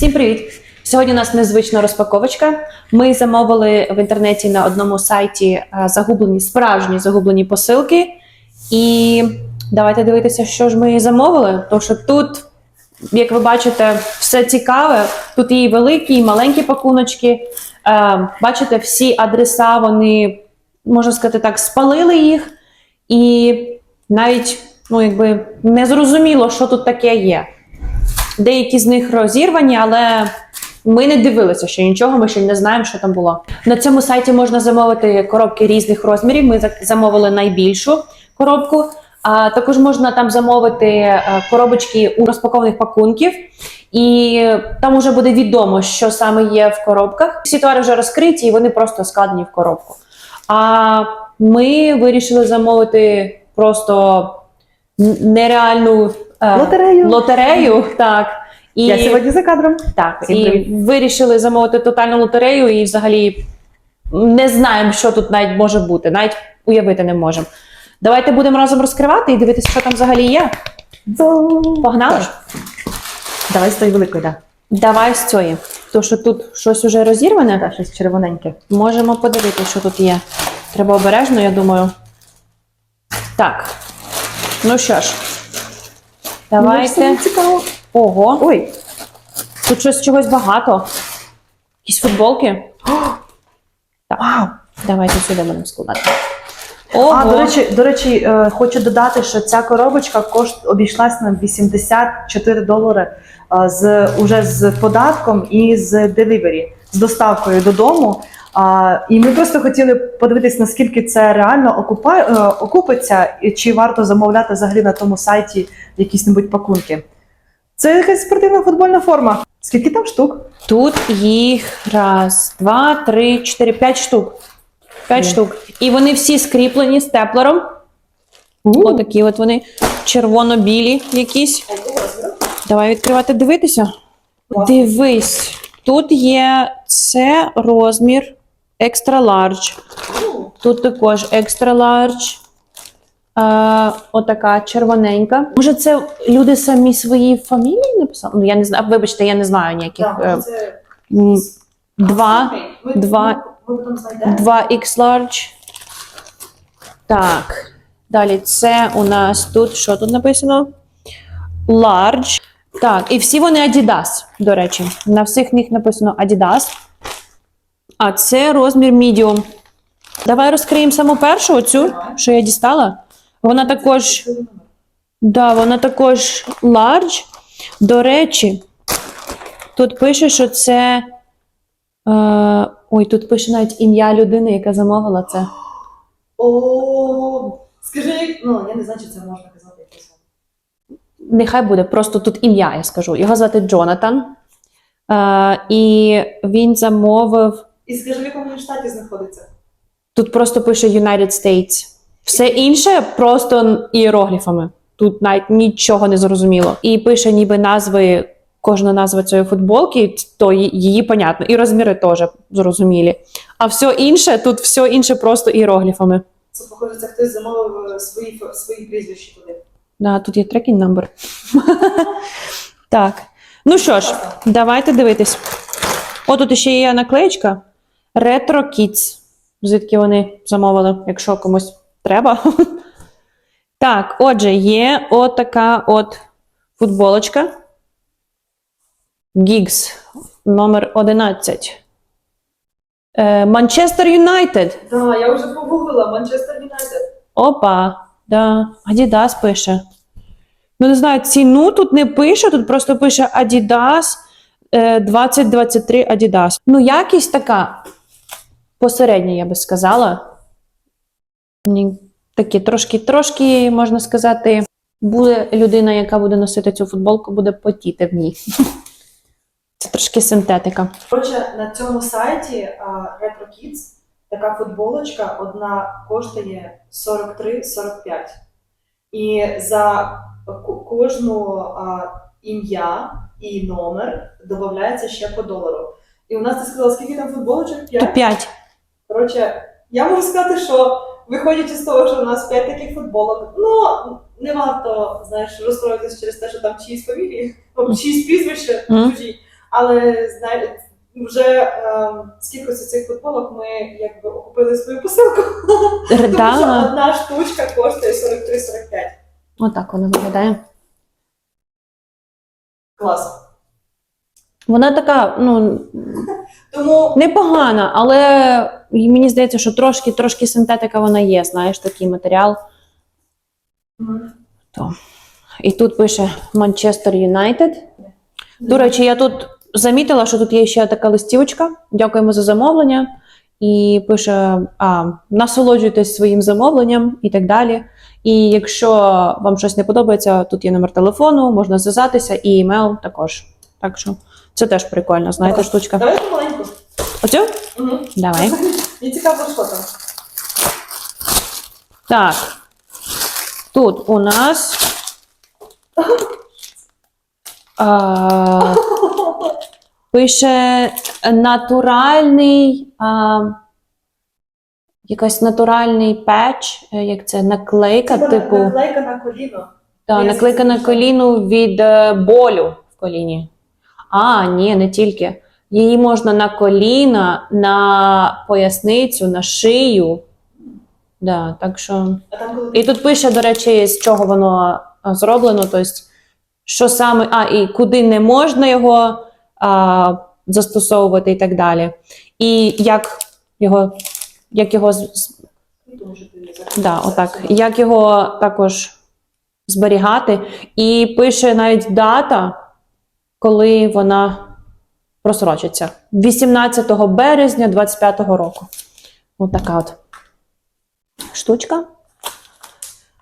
Всім привіт! Сьогодні у нас незвична розпаковочка. Ми замовили в інтернеті на одному сайті е, загублені справжні загублені посилки. І давайте дивитися, що ж ми замовили. Тому що тут, як ви бачите, все цікаве. Тут і великі, і маленькі пакуночки. Е, Бачите, всі адреса вони, можна сказати так, спалили їх. І навіть ну, якби не зрозуміло, що тут таке є. Деякі з них розірвані, але ми не дивилися ще нічого, ми ще не знаємо, що там було. На цьому сайті можна замовити коробки різних розмірів. Ми замовили найбільшу коробку. А також можна там замовити е, коробочки у розпакованих пакунків, і там вже буде відомо, що саме є в коробках. Всі товари вже розкриті, і вони просто складені в коробку. А ми вирішили замовити просто нереальну е, Лотерею. лотерею, так. І, Я сьогодні за кадром. так, Всім і привіт. вирішили замовити тотальну лотерею, і взагалі не знаємо, що тут навіть може бути, навіть уявити не можемо. Давайте будемо разом розкривати і дивитися, що там взагалі є. Погнали? ж? Давай з тої великої, да. Давай з цієї. То, що тут щось уже розірване, Так, щось червоненьке. можемо подивитися, що тут є. Треба обережно, я думаю. Так. Ну що ж, давайте. Мені цікаво. Ого. Ой, Тут щось чогось багато. Якісь футболки. вау. Давайте сюди будемо складати. Ого. А, до речі, до речі, е, хочу додати, що ця коробочка кошт обійшлась на 84 долари е, з уже з податком і з делівері, з доставкою додому. А, і ми просто хотіли подивитись, наскільки це реально окупа, е, окупиться, і чи варто замовляти взагалі на тому сайті якісь-небудь пакунки. Це якась спортивна футбольна форма. Скільки там штук? Тут їх раз, два, три, чотири, п'ять штук. П'ять штук. І вони всі скріплені степлером. Отакі от вони червоно-білі якісь. Давай відкривати, дивитися. Дивись, тут є це розмір екстра лардж. Тут також екстра лардж. Е, отака червоненька. Може, це люди самі свої фамілії написали? Ну, я не знаю. Вибачте, я не знаю ніяких. е, м, Два. Два. Два X large. Так. Далі це у нас тут, що тут написано? Large. Так, і всі вони Adidas, до речі. На всіх них написано Adidas. А це розмір medium. Давай розкриємо саму першу, оцю, що я дістала. Вона також. Да, вона також large. До речі, тут пише, що це. Е, ой, тут пише навіть ім'я людини, яка замовила це. О, скажи, ну я не знаю, чи це можна казати якось. Нехай буде просто тут ім'я, я скажу. Його звати Джонатан. Е, і він замовив. І скажи, в якому він штаті знаходиться? Тут просто пише United States. Все інше просто іерогліфами. Тут навіть нічого не зрозуміло. І пише ніби назви, кожна назва цієї футболки, то її понятно. І розміри теж зрозумілі. А все інше, тут все інше просто іерогліфами. Це похоже, це хтось замовив е, свої, свої прізвища туди. Да, тут є трекінг номер. так. Ну що ж, давайте дивитись. О, тут ще є наклеєчка. Retro Kids. Звідки вони замовили, якщо комусь треба. так, отже, є отака от футболочка. Гігс номер 11. Е, Манчестер Юнайтед. Так, я вже погуглила Манчестер Юнайтед. Опа, да, Adidas пише. Ну, не знаю, ціну тут не пише, тут просто пише Adidas е, 2023 Adidas. Ну, якість така посередня, я би сказала. Такі трошки, трошки, можна сказати, буде людина, яка буде носити цю футболку, буде потіти в ній. Це трошки синтетика. Коротше, на цьому сайті а, Retro Kids така футболочка одна коштує 43-45. І за ко- кожну ім'я і номер додається ще по долару. І у нас ти сказала, скільки там футболочок? Тут 5? 5. Коротше, я можу сказати, що виходячи з того, що у нас 5 таких футболок, ну не варто знаєш розстроїтися через те, що там чиїсь фамілії, ну, чиїсь прізвища чужі. Але знаєте, вже е, скільки цих футболок ми якби окупили свою посилку. Тому що одна штучка коштує 43-45. Отак вона виглядає. Клас. Вона така, ну, Тому непогана, але мені здається, що трошки, трошки синтетика вона є, знаєш, такий матеріал. Мгм. І тут пише Манчестер Юнайтед. До речі, я тут замітила, що тут є ще така листівочка. Дякуємо за замовлення. І пише: а, насолоджуйтесь своїм замовленням і так далі. І якщо вам щось не подобається, тут є номер телефону, можна зв'язатися, і імейл також. Так що це теж прикольно, знаєте, Давай. штучка. давайте маленьку. Оцю? Угу. Давай. Мені цікаво, що там. Так. Тут у нас. А, пише натуральний. А, якась натуральний печ, як це наклейка, Типа типу. наклейка на коліно. Та, Я наклейка на коліну від е, болю в коліні. А, ні, не тільки. Її можна на коліна, на поясницю, на шию. Да, так що. І тут пише, до речі, з чого воно зроблено, тобто, що саме, а, і куди не можна його а, застосовувати і так далі. І як його, як його Да, отак. Як його також зберігати. І пише навіть дата, коли вона просрочиться. 18 березня 25 року. От така от штучка.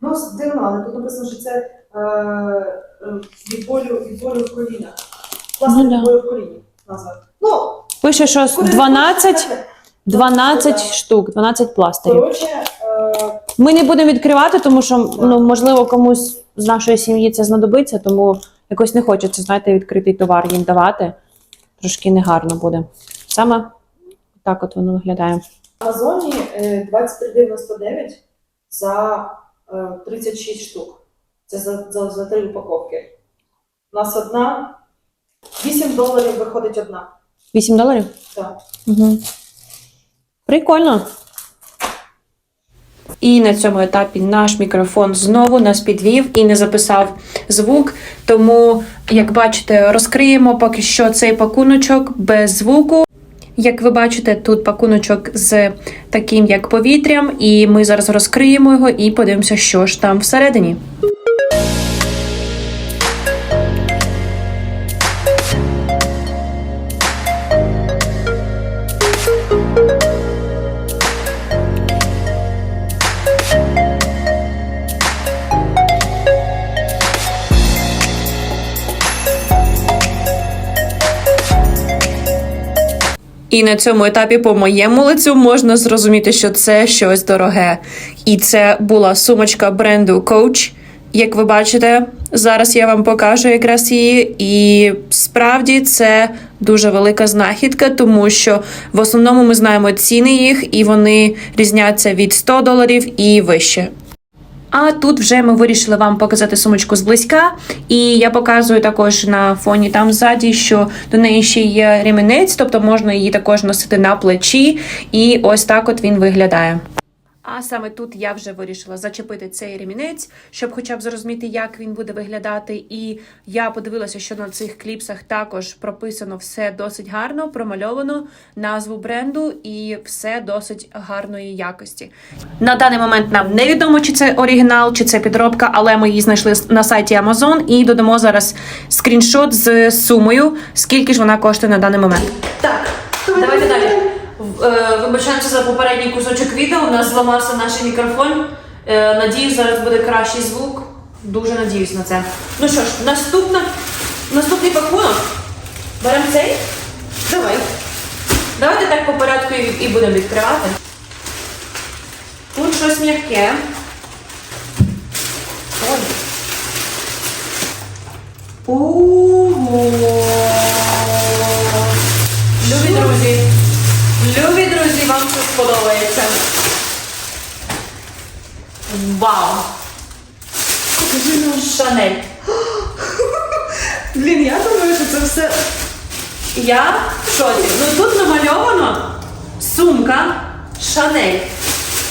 Ну, дивно, але тут написано, що це е, е, від болю, від болю в колінах. Власне, Ну, від болю в коліні. Назва. Ну, Пише, що куди 12, 12 штук, 12 пластирів. Коротше, е, Ми не будемо відкривати, тому що ну, можливо комусь з нашої сім'ї це знадобиться, тому якось не хочеться, знаєте, відкритий товар їм давати. Трошки негарно буде. Саме так от воно виглядає. в Амазоні е, 23,99 за е, 36 штук. Це за, за, за три упаковки. У нас одна. 8 доларів виходить одна. 8 доларів? Так. Угу. Прикольно. І на цьому етапі наш мікрофон знову нас підвів і не записав звук. Тому, як бачите, розкриємо поки що цей пакуночок без звуку. Як ви бачите, тут пакуночок з таким як повітрям, і ми зараз розкриємо його і подивимося, що ж там всередині. І на цьому етапі по моєму лицю можна зрозуміти, що це щось дороге. І це була сумочка бренду Coach. Як ви бачите, зараз я вам покажу якраз її. І справді це дуже велика знахідка, тому що в основному ми знаємо ціни їх, і вони різняться від 100 доларів і вище. А тут вже ми вирішили вам показати сумочку зблизька, і я показую також на фоні там ззаді, що до неї ще є ремінець, тобто можна її також носити на плечі, і ось так от він виглядає. А саме тут я вже вирішила зачепити цей ремінець, щоб хоча б зрозуміти, як він буде виглядати. І я подивилася, що на цих кліпсах також прописано все досить гарно, промальовано назву бренду і все досить гарної якості. На даний момент нам невідомо, чи це оригінал, чи це підробка, але ми її знайшли на сайті Amazon і додамо зараз скріншот з сумою, скільки ж вона коштує на даний момент. Так, давайте далі. Е, Вибачаємося за попередній кусочок відео. У нас зламався наш мікрофон. Е, Надіюсь, зараз буде кращий звук. Дуже надіюсь на це. Ну що ж, наступна, наступний пакунок. Беремо цей. Давай. Давайте так по порядку і, і будемо відкривати. Тут щось м'яке. Ой. Ого. Любі друзі. Любі друзі, вам це сподобається. Вау! Шанель. Блін, я думаю, що це все Я в шоці. Ну тут намальовано сумка Шанель.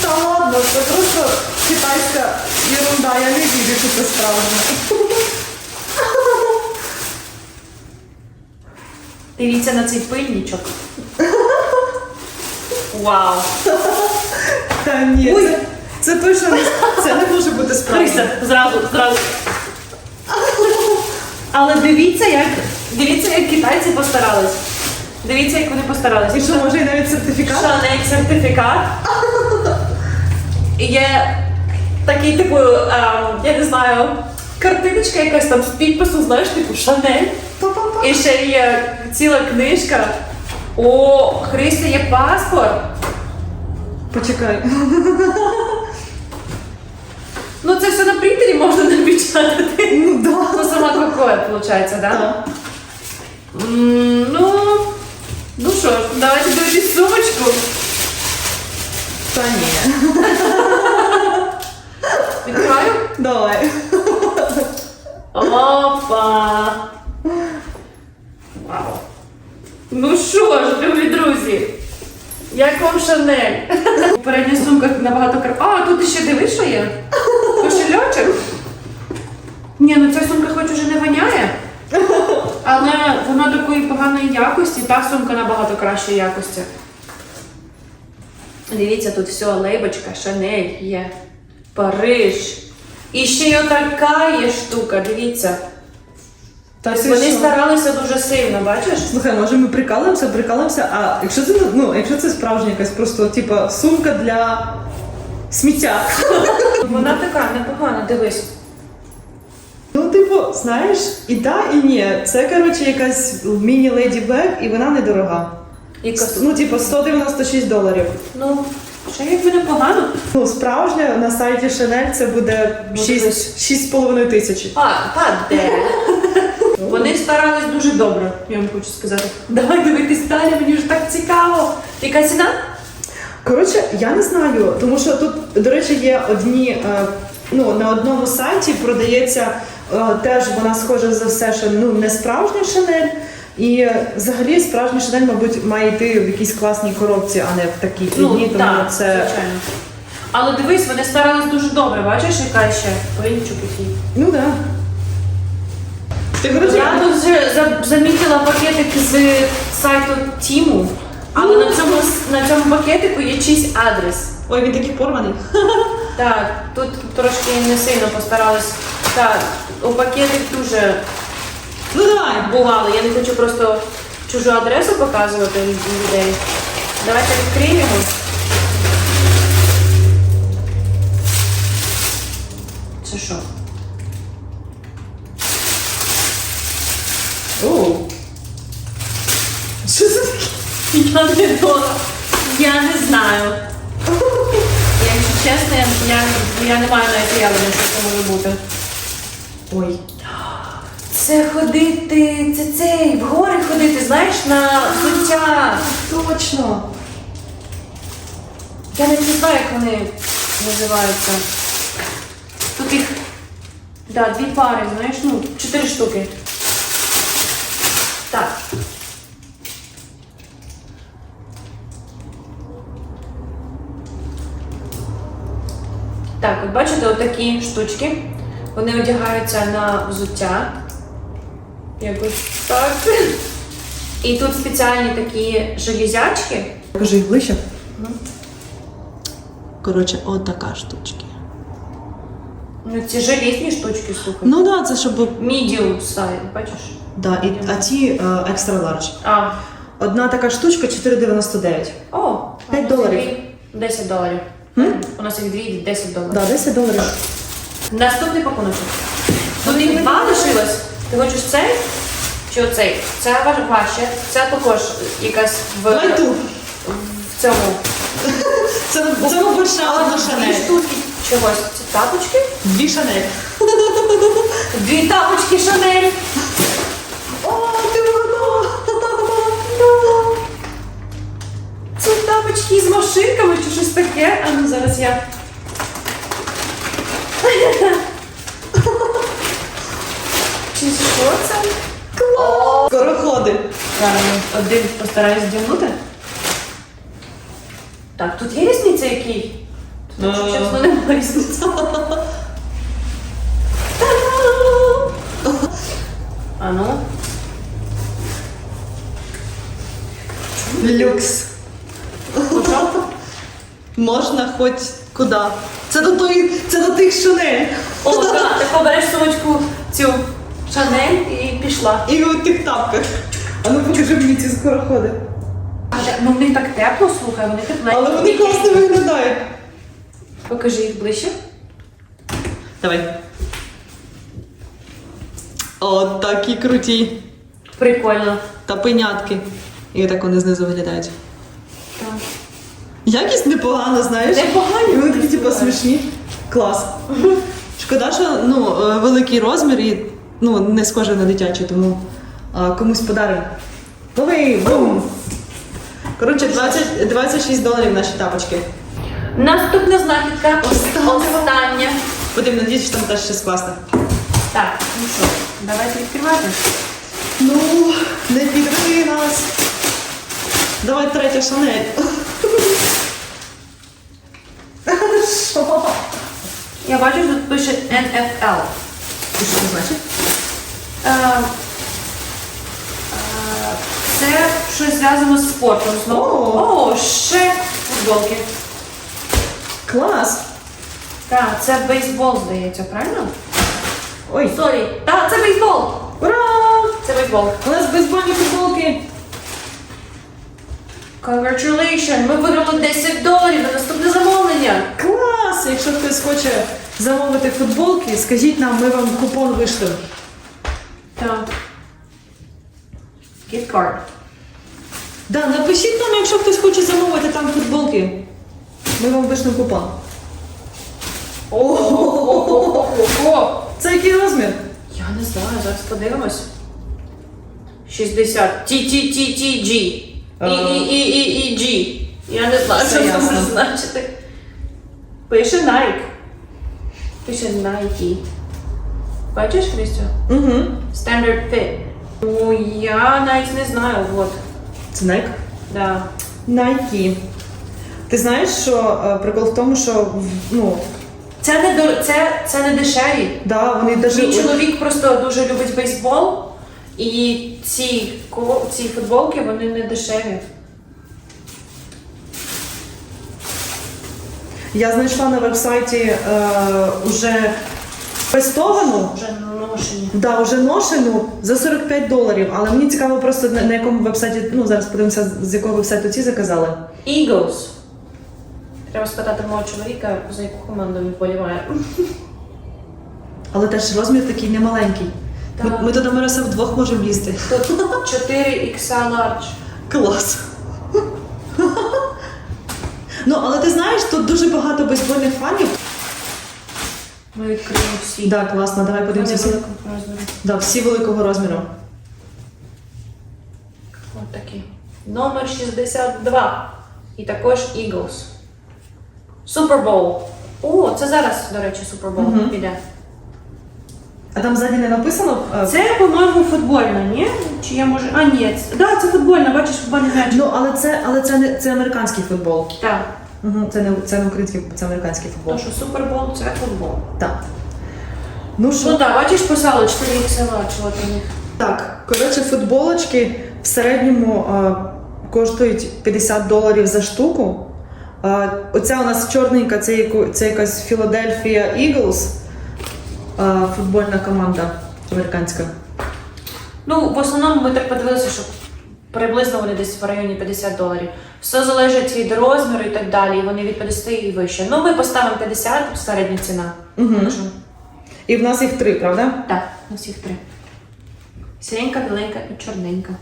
Та ладно, це просто китайська ерунда, я не вірю, що це справжнє. Дивіться на цей пильничок. Вау! Та ні, Ой. це, це точно не це не може бути. Христа, зразу, зразу. Але дивіться, як дивіться, як китайці постарались. Дивіться, як вони постарались. І що, може і навіть сертифікат? Шанель сертифікат. Є такий, типу, ем, я не знаю, картиночка якась там з підписом, знаєш, типу Шанель. І ще є ціла книжка. О, Христя, є паспорт. Почекай. Ну це все на принтері можна напечатати. Ну да. Ну, сама какое, получается, да? Так. М, Ну, ну що ж, давайте дивитись сумочку. Та ні. Відкриваю. Давай. Опа! Вау. Ну що ж, любі друзі, як вам Шанель? Попередня сумка набагато кр... А, тут ще дивись, що є? Кошельочок. Ні, ну ця сумка хоч уже не воняє. Але вона такої поганої якості, та сумка набагато кращої якості. Дивіться, тут все, лейбочка, Шанель є, Париж. І ще й отака є штука, дивіться. Та Тобто вони що? старалися дуже сильно, бачиш? Слухай, може ми прикалуємося, прикалуємося, а якщо це ну, якщо це справжня якась просто типа сумка для сміття. Вона така непогана, дивись. Ну, типу, знаєш, і да, і ні. Це коротше якась міні-леді Бек, і вона недорога. Яка Ну, типу, 196 доларів. Ну, ще якби непогано. Ну, справжня на сайті Chanel це буде Ну, 6, 6,5 тисячі. А, та де? Вони старались дуже добре, я вам хочу сказати. Давай дивитись далі, мені вже так цікаво. Яка ціна? Коротше, я не знаю, тому що тут, до речі, є одні. е, Ну, на одному сайті продається е, теж вона схожа за все, що ну не справжня Шанель. І е, взагалі справжня Шанель, мабуть, має йти в якійсь класній коробці, а не в такій фігні, тому так, це. звичайно. Але дивись, вони старались дуже добре, бачиш, яка ще пильничок який. Ну так. Да. Ти коротше, Я тут вже за- замітила пакетик з сайту Тіму, але на цьому, на цьому пакетику є чийсь адрес. Ой, він такий порваний. Так, тут трошки не сильно постарались. Так, у пакетик дуже Ну давай. бувало. Я не хочу просто чужу адресу показувати людей. Давайте відкриємо. Це що? О. Що це таке? Я не дома. Я не знаю. Якщо чесно, я, я, я не маю навіть уявлення, що це може бути. Ой. Це ходити, це цей, в гори ходити, знаєш, на взуття. Точно. Я не знаю, як вони називаються. Тут їх, да, дві пари, знаєш, ну, чотири штуки. Так. Так, от бачите, отакі штучки. Вони одягаються на взуття. Якось так. І тут спеціальні такі железячки. Покажи ближче. Ну. Коротше, от така штучка. Ну, ці желізні штучки, слухай. Ну так, да, це щоб. Medium size, бачиш? Да, і, а ті екстра ларч. А, Одна така штучка 4,99. о, П'ять у нас доларів. 10 доларів. М? У нас їх дві 10 доларів. Да, 10 доларів. Наступний пакунок. Тут їх два лишилось. Ти хочеш цей чи оцей? Це важ- важче. Це також якась в, Давай ту. в цьому. Це, це мабуть, ще одна Дві шанель. штуки чогось. Це тапочки? Дві шанель. Дві тапочки Шанель. Таке. А ну зараз я. Чи що це? Скороходи. Зараз один постараюсь здягнути. Так, тут є різниця який? Тут, Е. чесно, немає різниці. А ну. Люкс. Ну що? Можна хоч куди. Це до тої, це до тих шанель. О, так, ти побереш сумочку цю Шанель і пішла. І у тих тапках. А ну покажи мені ці скороходи. А так, ну в них так тепло, слухай, вони тепленькі. Але вони класно виглядають. Покажи їх ближче. Давай. О, такі круті. Прикольно. Та пенятки. І так вони знизу виглядають. Якість непогана, знаєш? Непогані. І вони такі, типу, смішні. Клас. Шкода, що ну, е, великий розмір і ну, не схоже на дитячий, тому а, комусь подаримо. Лови, бум! Коротше, 20, 26 доларів наші тапочки. Наступна знахідка. Остання. Будемо надіятися, що там теж щось класне. Так, ну що, давайте відкривати. Ну, не підведи нас. Давай третя шанель. Що? Я бачу, що тут пише NFL. І що це значить? Е, е, Це щось зв'язано з спортом знову. О. О, ще футболки. Клас! Так, це бейсбол, здається, правильно? Ой, Сорі. Так, це бейсбол. ура! Це бейсбол. У нас бейсбольні футболки. Congratulations! Ми виграли 10 доларів на наступне замовлення. Клас! Якщо хтось хоче замовити футболки, скажіть нам, ми вам купон вишлемо. Так. Gift card. Да, напишіть нам, якщо хтось хоче замовити там футболки. Ми вам вишлемо купон. О-о-о-о-о-о. Це який розмір? Я не знаю, зараз подивимось. 60. Ті-ті-ті-ті-G. І, і, і, і, і, G. Я не знаю, Все що це ясно. може значити. Пише Nike. Пише Nike. Бачиш, Христю? Угу. Standard fit. Ну, я навіть не знаю, от. Це Nike? Да. Nike. Ти знаєш, що е, прикол в тому, що в- ну, Це не, до- це, це не дешеві. да, вони Мій даже. чоловік просто дуже любить бейсбол, і ці, ці футболки вони не дешеві. Я знайшла на вебсайті е, уже пестовану, Вже ношені. да, вже ношену за 45 доларів. Але мені цікаво просто на, на якому вебсайті, ну зараз подивимося, з якого вебсайту ці заказали. Eagles. Треба спитати мого чоловіка, за яку команду він вболіває. Але теж розмір такий немаленький. Ми, Так. ми туди Мироса вдвох можемо лізти. Тут 4 XL large. Клас. ну, але ти знаєш, тут дуже багато бейсбольних фанів. Ми відкриємо всі. Да, класно, давай подивимося всі. Великого розміру. Да, всі великого розміру. От такі. Номер 62. І також Eagles. Bowl. О, це зараз, до речі, Мгм. піде. А там ззаді не написано. е, Це, по-моєму, футбольна, ні? Чи я можу. А, ні, це... да, це футбольна, бачиш, футбольний м'яч. Ну, але це, але це не це американський футбол. Так. Угу, це не це не український, це американський футбол. То, що Super Bowl це футбол. Так. Ну що, Ну так, бачиш, писало 4 XL, чого них. Так, коротше, футболочки в середньому е, коштують 50 доларів за штуку. Е, оця у нас чорненька, це, яку, це якась Philadelphia Eagles, футбольна команда американська. Ну, в основному ми так подивилися, що приблизно вони десь в районі 50 доларів. Все залежить від розміру і так далі, і вони від 50 і вище. Ну, ми поставимо 50, середня ціна. Угу. І в нас їх три, правда? так, на всіх три. Сіренька, біленька і чорненька.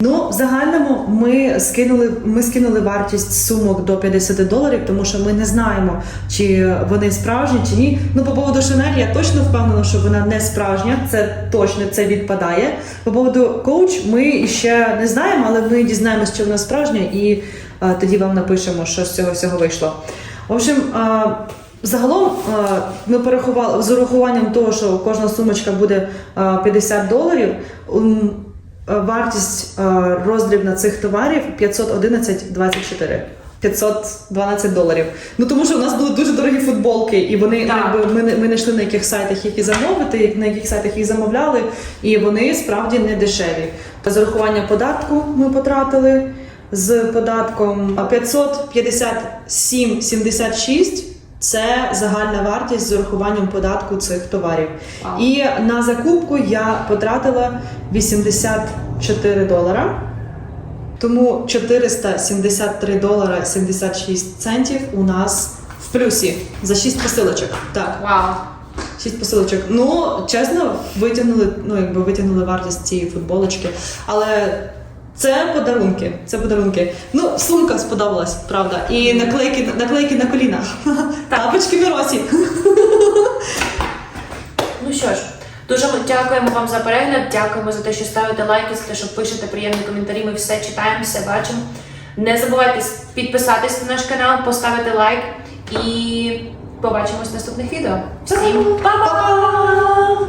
Ну, в загальному ми скинули, ми скинули вартість сумок до 50 доларів, тому що ми не знаємо, чи вони справжні, чи ні. Ну, по поводу Шанель я точно впевнена, що вона не справжня. Це точно це відпадає. По поводу коуч ми ще не знаємо, але ми дізнаємося, що вона справжня, і е, тоді вам напишемо, що з цього всього вийшло. В общем. е, Загалом е, ми порахували з урахуванням того, що кожна сумочка буде е, 50 доларів. Е, Вартість е, роздрібна цих товарів 511,24. 512 доларів. Ну тому що у нас були дуже дорогі футболки, і вони якби ми не ми не йшли на яких сайтах їх і замовити, на яких сайтах їх замовляли, і вони справді не дешеві. З урахування податку ми потратили з податком 557,76 це загальна вартість з урахуванням податку цих товарів. Вау. І на закупку я потратила 84 долара. Тому 473 долара 76 центів у нас в плюсі за 6 посилочок. Так, Вау. 6 посилочок. Ну, чесно, витягнули, ну якби витягнули вартість цієї футболочки. Але це подарунки. Це подарунки. Ну, сумка сподобалась, правда. І наклейки, наклейки на колінах. Тапочки Миросі. Ну що ж, дуже дякуємо вам за перегляд, дякуємо за те, що ставите лайки, за те, що пишете приємні коментарі. Ми все читаємо, все бачимо. Не забувайте підписатись на наш канал, поставити лайк і побачимось в наступних відео. Всім па-па!